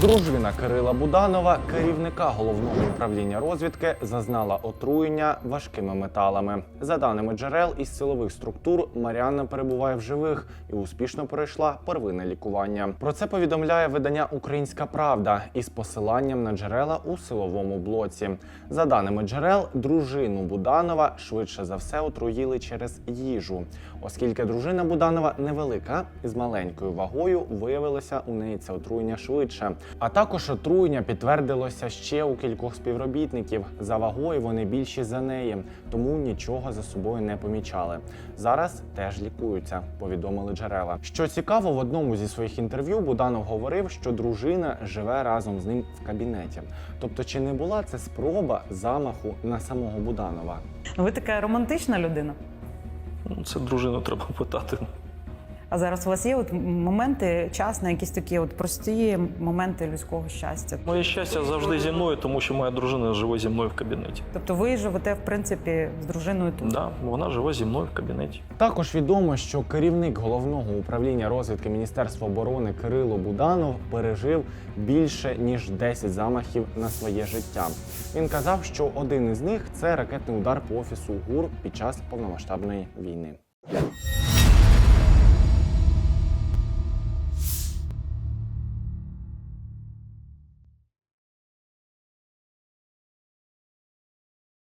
Дружина Кирила Буданова, керівника головного управління розвідки, зазнала отруєння важкими металами. За даними джерел із силових структур, Маріанна перебуває в живих і успішно пройшла первинне лікування. Про це повідомляє видання Українська Правда із посиланням на джерела у силовому блоці. За даними джерел, дружину Буданова швидше за все отруїли через їжу, оскільки дружина Буданова невелика з маленькою вагою, виявилося у неї це отруєння швидше. А також отруєння підтвердилося ще у кількох співробітників. За вагою вони більші за неї, тому нічого за собою не помічали. Зараз теж лікуються, повідомили джерела. Що цікаво, в одному зі своїх інтерв'ю Буданов говорив, що дружина живе разом з ним в кабінеті. Тобто, чи не була це спроба замаху на самого Буданова? Ви така романтична людина. Ну, Це дружину треба питати. А зараз у вас є от моменти, час на якісь такі от прості моменти людського щастя. Моє щастя завжди зі мною, тому що моя дружина живе зі мною в кабінеті. Тобто ви живете, в принципі, з дружиною тут. Да, вона живе зі мною в кабінеті. Також відомо, що керівник головного управління розвідки Міністерства оборони Кирило Буданов пережив більше ніж 10 замахів на своє життя. Він казав, що один із них це ракетний удар по офісу ГУР під час повномасштабної війни.